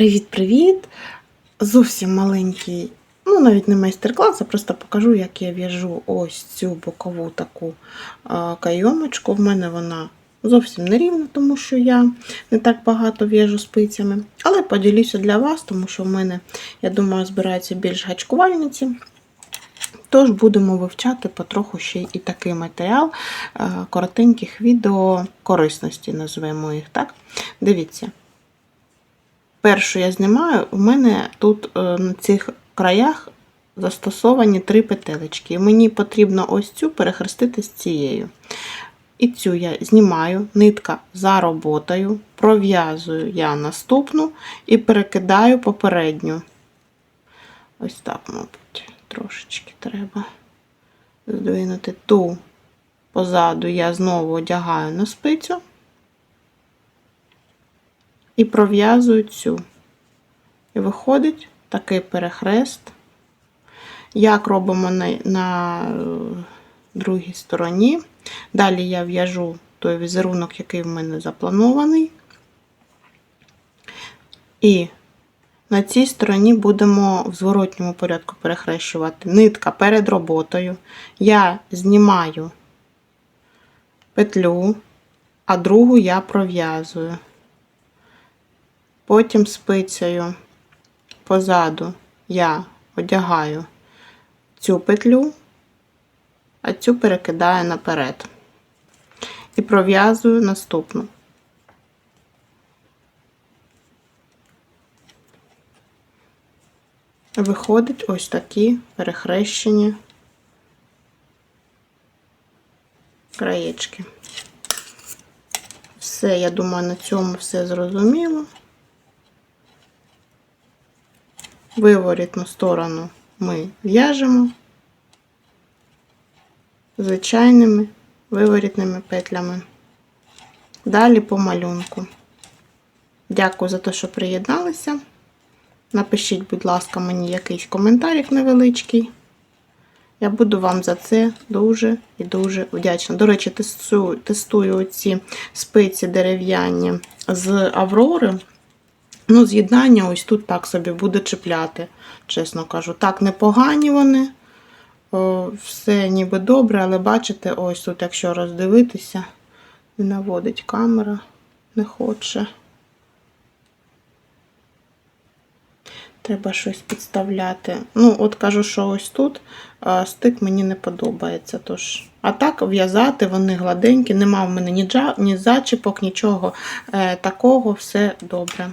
Привіт-привіт! Зовсім маленький, ну навіть не майстер-клас, а просто покажу, як я в'яжу ось цю бокову таку кайомочку. В мене вона зовсім не рівна, тому що я не так багато в'яжу спицями. Але поділюся для вас, тому що в мене, я думаю, збираються більш гачкувальниці. Тож будемо вивчати потроху ще і такий матеріал коротеньких відео корисності, назвемо їх так. Дивіться. Першу я знімаю, у мене тут е, на цих краях застосовані три петелечки. Мені потрібно ось цю перехрестити з цією. І цю я знімаю, нитка за роботою, пров'язую я наступну і перекидаю попередню. Ось так, мабуть, трошечки треба здвинути ту позаду, я знову одягаю на спицю і пров'язую цю. І виходить такий перехрест. Як робимо на, на е, другій стороні. Далі я в'яжу той візерунок, який в мене запланований. І на цій стороні будемо в зворотньому порядку перехрещувати нитка перед роботою. Я знімаю петлю, а другу я пров'язую. Потім спицею позаду я одягаю цю петлю, а цю перекидаю наперед. І пров'язую наступну. Виходить ось такі перехрещені краєчки. Все, я думаю, на цьому все зрозуміло. Виворітну сторону ми в'яжемо звичайними виворітними петлями. Далі по малюнку. Дякую за те, що приєдналися. Напишіть, будь ласка, мені якийсь коментарик невеличкий. Я буду вам за це дуже і дуже вдячна. До речі, тестую, тестую ці спиці дерев'яні з Аврори. Ну, з'єднання ось тут так собі буде чіпляти, чесно кажу. Так, непогані вони. О, все ніби добре, але бачите, ось тут, якщо роздивитися, не наводить камера, не хоче. Треба щось підставляти. Ну, от кажу, що ось тут а, стик мені не подобається. Тож, а так в'язати вони гладенькі, нема в мене ні, джа, ні зачіпок, нічого е, такого, все добре.